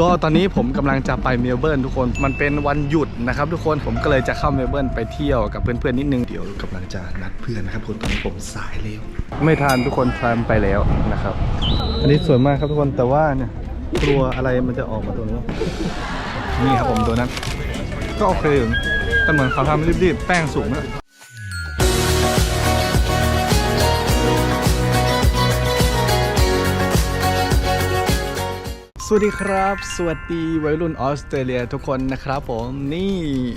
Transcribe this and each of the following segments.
ก็ตอนนี้ผมกำลังจะไปเมลเบิร์นทุกคน มันเป็นวันหยุดนะครับทุกคน ผมก็เลยจะเข้าเมลเบิร์นไปเที่ยวกับเพื่อนๆนิดนึง เดี๋ยวกำลังจะนัดเพื่อนนะครับคนตอนนี้ผมสายเร็ว ไม่ทานทุกคนทรมไปแล้วนะครับ อันนี้สวยมากครับทุกคน แต่ว่าเนี่ยกลัวอะไรมันจะออกมาตรงนี้ นี่ครับผมตัวนั้น ก็โอเคอยู่แต่เหมือนเขาทำรีบๆ แป้งสูงนะ วัสดีครับ สวัสดีวัยรุ่นออสเตรเลียทุกคนนะครับผมนี่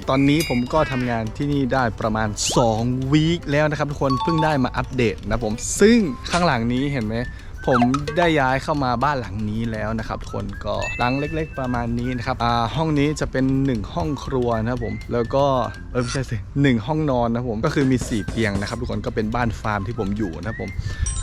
ตอนนี้ผมก็ทำงานที่นี่ได้ประมาณ2วีคแล้วนะครับทุกคนเพิ่งได้มาอัปเดตนะผม ซึ่งข้างหลังนี้เห็นไหม ผมได้ย้ายเข้ามาบ้านหลังนี้แล้วนะครับคนก็หลังเล็ก ๆ ประมาณนี้นะครับอ่าห้องนี้จะเป็น 1 ห้องครัวนะครับผมแล้วก็เออไม่ใช่สิหนึ่งห้องนอนนะผมก็คือมี 4 เตียงนะครับทุกคนก็เป็นบ้านฟาร์มที่ผมอยู่นะครับผม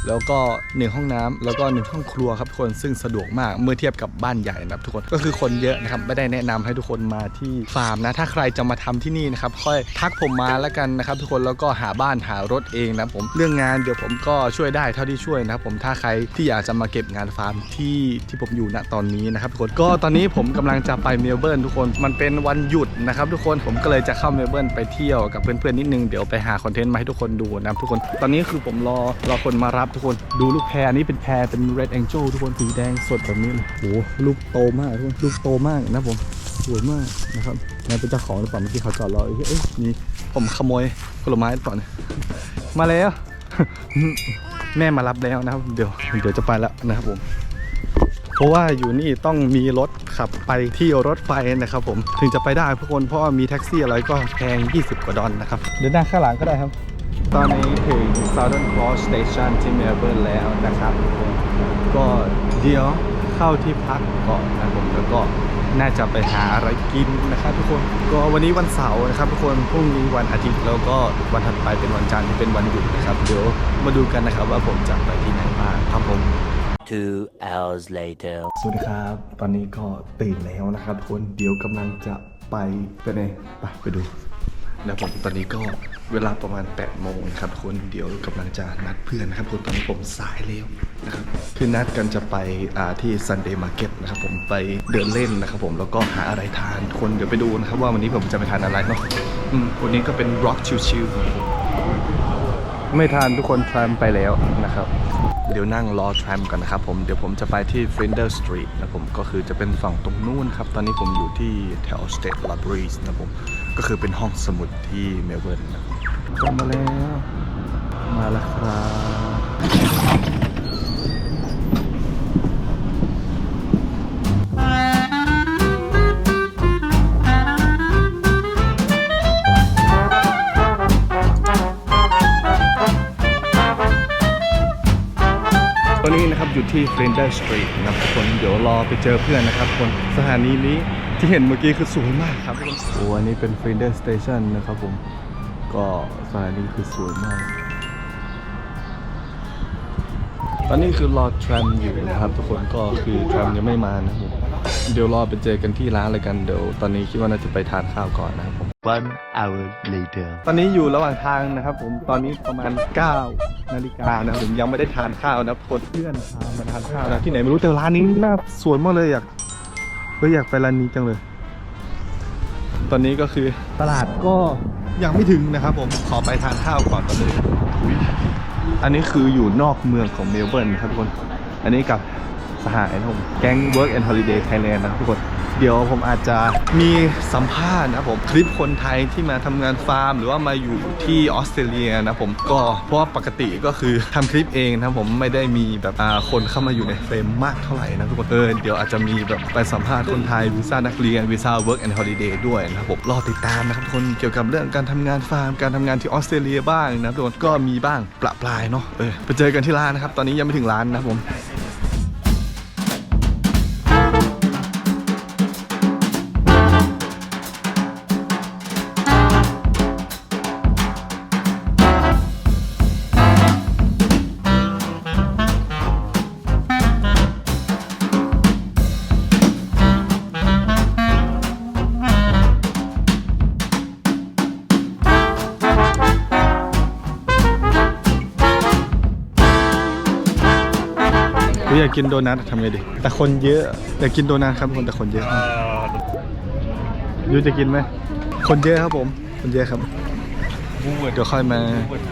แล้วก็หนึ่งห้องน้ำแล้วก็หนึ่งห้องครัวครับทุกคนซึ่งสะดวกมากเมื่อเทียบกับบ้านใหญ่นะครับทุกคนก็คือคนเยอะนะครับไม่ได้แนะนำให้ทุกคนมาที่ฟาร์มนะถ้าใครจะมาทำที่นี่นะครับค่อยทักผมมาแล้วกันนะครับทุกคนแล้วก็หาบ้านหารถเองนะผมเรื่องงานเดี๋ยวผมก็ช่วยได้เท่าที่ช่วยนะครับผมถ้าใครที่อยากจะมาเก็บงานฟาร์มที่ที่ผมอยู่ณตอนนี้นะครับทุกคนก็ตอนนี้ผมกำลังจะไปเมลเบิร์นทุกคนมันเป็นวันหยุดนะครับทุกคนผมก็เลยจะเข้าเมลเบิร์นไปเที่ยวกับเพื่อนๆนิดนึงเดี๋ยวไปหาคอนเทนต์มาให้ทุกคนดูนะทุกคนตอนนี้คือผมรอรอคนมารับทุกคนดูลูกแพรนี้เป็นแพรเป็น red angel ทุกคนสีแดงสดแบบนี้เลยโหลูกโตมากทุกคนลูกโตมากนะผมสวยมากนะครับนายเป็นเจ้าของหรือเปล่าเมื่อกี้เขาจอดรอเอ้ยเอ้ยนี่ผมขโมยผลไม้ก่อนมาแล้ว แม่มารับแล้วนะครับ เดี๋ยวเดี๋ยวจะไปแล้วนะครับผมเพราะว่าอยู่นี่ต้องมีรถขับไปที่รถไฟนะครับผมถึงจะไปได้ทุกคนเพราะว่ามีแท็กซี่อะไรก็แพง 20 กว่าดอลนะครับ เดินหน้าข้างหลังก็ได้ครับ ตอนนี้ถึง Southern Cross Station ที่เมลเบิร์นแล้วนะครับทุกคนก็เดี๋ยวเข้าที่พักก่อนนะครับผมแล้วก็ น่าจะไปหาอะไรกินนะครับทุกคนก็วันนี้วันเสาร์นะครับทุกคนพรุ่งนี้วันอาทิตย์แล้วก็วันถัดไปเป็นวันจันทร์ที่เป็นวันหยุดนะครับเดี๋ยวมาดูกันนะครับว่าผมจะไปที่ไหนบ้างครับผม Two hours later. สวัสดีครับ ตอนนี้ก็ตื่นแล้วนะครับทุกคนเดี๋ยวกำลังจะไปไปไหนไปไปดู แล้วผมตอนนี้ก็เวลาประมาณ8โมงนะครับทุกคนเดี๋ยวกำลังจะนัดเพื่อนนะครับทุกคนตอนนี้ผมสายแล้วนะครับคือนัดกันจะไปอ่าที่ Sunday Market นะครับผมไปเดินเล่นนะครับผมแล้วก็หาอะไรทานทุกคนเดี๋ยวไปดูนะครับว่าวันนี้ผมจะไปทานอะไรเนาะอืมวันนี้ก็เป็น rock ชิลๆไม่ทานทุกคนทรมไปแล้วนะครับเดี๋ยวนั่งรอทรมกันนะครับผมเดี๋ยวผมจะไปที่ Flinders Street นะผมก็คือจะเป็นฝั่งตรงนู้นครับ ตอนนี้ผมอยู่ที่แถว State Libraries นะผม ก็คือเป็นห้องสมุดที่เมลเบิร์นครับก็มาแล้ว มาแล้วครับตอนนี้นะครับอยู่ที่ Flinders Street นะครับทุกคนเดี๋ยวรอไปเจอเพื่อนนะครับคนสถานีนี้ ที่เห็นเมื่อกี้คือสวยมากครับทุกคนโอ้อันนี้เป็น Flinders Station นะครับผม ก็สถานีคือสวยมาก ตอนนี้คือรอทรัมอยู่นะครับ ทุกคนก็คือทรัมยังไม่มานะครับผมเดี๋ยวรอไปเจอกันที่ร้านเลยกันเดี๋ยวตอนนี้คิดว่าน่าจะไปทานข้าวก่อนนะครับผม One hour later. ตอนนี้อยู่ระหว่างทางนะครับผม ตอนนี้ประมาณ 9 นาฬิกานะครับผมยังไม่ได้ทานข้าวนะคนเพื่อนพามาทานข้าวนะที่ไหนไม่รู้แต่ร้านนี้น่าสวยมากเลยอยาก เฮ้ยอยากไปร้านนี้จังเลย ตอนนี้ก็คือตลาดก็ยังไม่ถึงนะครับผมขอไปทานข้าวก่อนตอนนี้อันนี้คืออยู่นอกเมืองของเมลเบิร์นนะครับทุกคน อันนี้กับสหายนะผมแก๊ง Work and Holiday Thailand นะครับทุกคน เดี๋ยวผมอาจจะมีสัมภาษณ์นะผมคลิปคนไทยที่มาทำงานฟาร์ม หรือว่ามาอยู่ที่ออสเตรเลียนะผมก็เพราะว่าปกติก็คือทำคลิปเองนะผมไม่ได้มีแบบคนเข้ามาอยู่ในเฟรมมากเท่าไหร่นะทุกคนเออเดี๋ยวอาจจะมีแบบไปสัมภาษณ์คนไทยวีซ่านักเรียนวีซ่า Work and Holiday ด้วยนะครับผมรอติดตามนะครับทุกคนเกี่ยวกับเรื่องการทำงานฟาร์มการทำงานที่ออสเตรเลียบ้างนะทุกคนก็มีบ้างประปรายเนาะเออไปเจอกันที่ร้านนะครับตอนนี้ยังไม่ถึงร้านนะผม กินโดนัททำไงดี แต่คนเยอะอยากกินโดนัทครับทุกคนแต่คนเยอะมากยูจะกินไหม คนเยอะครับผม คนเยอะครับ เดี๋ยวค่อยมา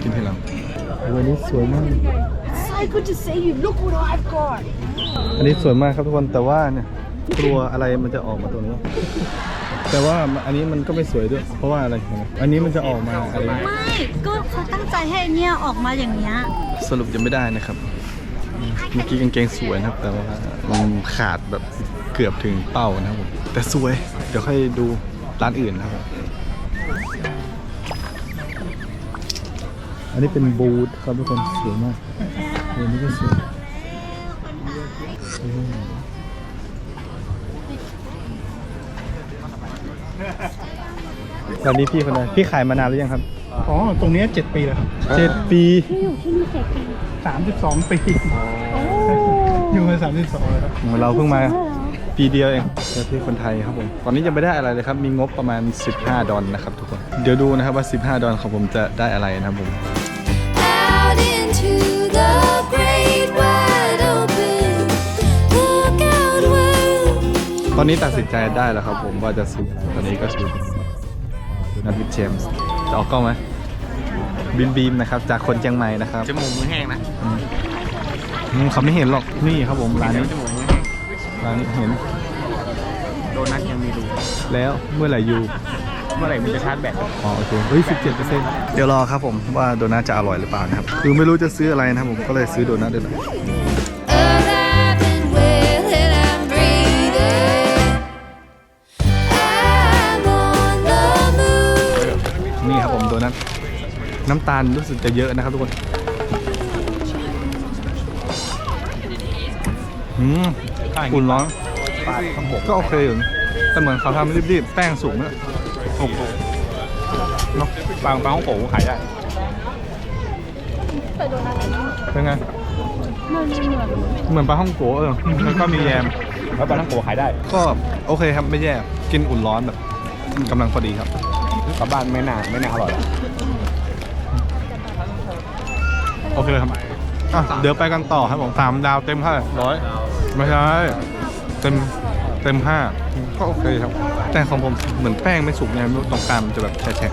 กินทีหลังวันนี้สวยมาก So good to see you. Look what I've got. อันนี้สวยมากครับทุกคนแต่ว่าเนี่ยกลัวอะไรมันจะออกมาตรงนี้ แต่ว่าอันนี้มันก็ไม่สวยด้วย เพราะว่าอะไร อันนี้มันจะออกมาอะไรไม่ก็เขาตั้งใจให้เนี่ยออกมาอย่างเนี้ยสรุปยังไม่ได้นะครับอืม เมื่อกี้กางเกงสวยนะครับ แต่ว่ามันขาดแบบเกือบถึงเป้านะครับผมแต่สวย เดี๋ยวค่อยดูร้านอื่นนะครับ อันนี้เป็นบูธครับทุกคนสวยมากเออนี่ก็สวยอืมตอนนี้พี่คนไหนพี่ขายมานานหรือยังครับ อ๋อ ตรงเนี้ยเจ็ดปีแล้วครับเจ็ดปีสามสิบสองปี อยู่มาสามสิบสองแล้วครับเราเพิ่งมาปีเดียวเองเจอพี่คนไทยครับผม ตอนนี้ยังไม่ได้อะไรเลยครับ มีงบประมาณ 15 ดอลนะครับทุกคน เดี๋ยวดูนะครับว่า 15 ดอลของผมจะได้อะไรนะครับผม out into the great wide open. Look out world. ตอนนี้ตัดสินใจได้แล้วครับผมว่าจะซื้ออะไรตอนนี้ก็ซื้อนัทวิดเจมส์จะออกกล้องไหม บีมบีมนะครับ จากคนเชียงใหม่นะครับจมูกมือแห้งนะอืมเขาไม่เห็นหรอกนี่ครับผมร้านนี้จมูกมือแห้งร้านนี้เห็นโดนัทยังมีรูแล้วเมื่อไหร่อยู่เมื่อไหร่มันจะชาร์จแบตอ๋อโอเคเฮ้ยสิบเจ็ดเปอร์เซ็นต์เดี๋ยวรอครับผมว่าโดนัทจะอร่อยหรือเปล่านะครับคือไม่รู้จะซื้ออะไรนะครับผมก็เลยซื้อโดนัทเลย น้ำตาลรู้สึกจะเยอะนะครับทุกคนอืมอุ่นร้อนก็โอเคอยู่นะแต่เหมือนเขาทำรีบๆ แป้งสูงนะถูกถูกเนาะบางบางของโป๋ขายได้เป็นไงเหมือนปลาฮ่องโกะเออแล้วก็มีแยมแล้วบางของโป๋ขายได้ ก็โอเคครับไม่แย่ กินอุ่นร้อนแบบกำลังพอดีครับกลับบ้านไม่น่าไม่น่าอร่อย โอเคครับอะเดี๋ยวไปกันต่อครับผมสามดาวเต็มเท่าไหร่ร้อยไม่ใช่เต็มเต็มห้าก็โอเคครับ แต่ของผมเหมือนแป้งไม่สุกไงไม่รู้ตรงกลางมันจะแบบแฉะ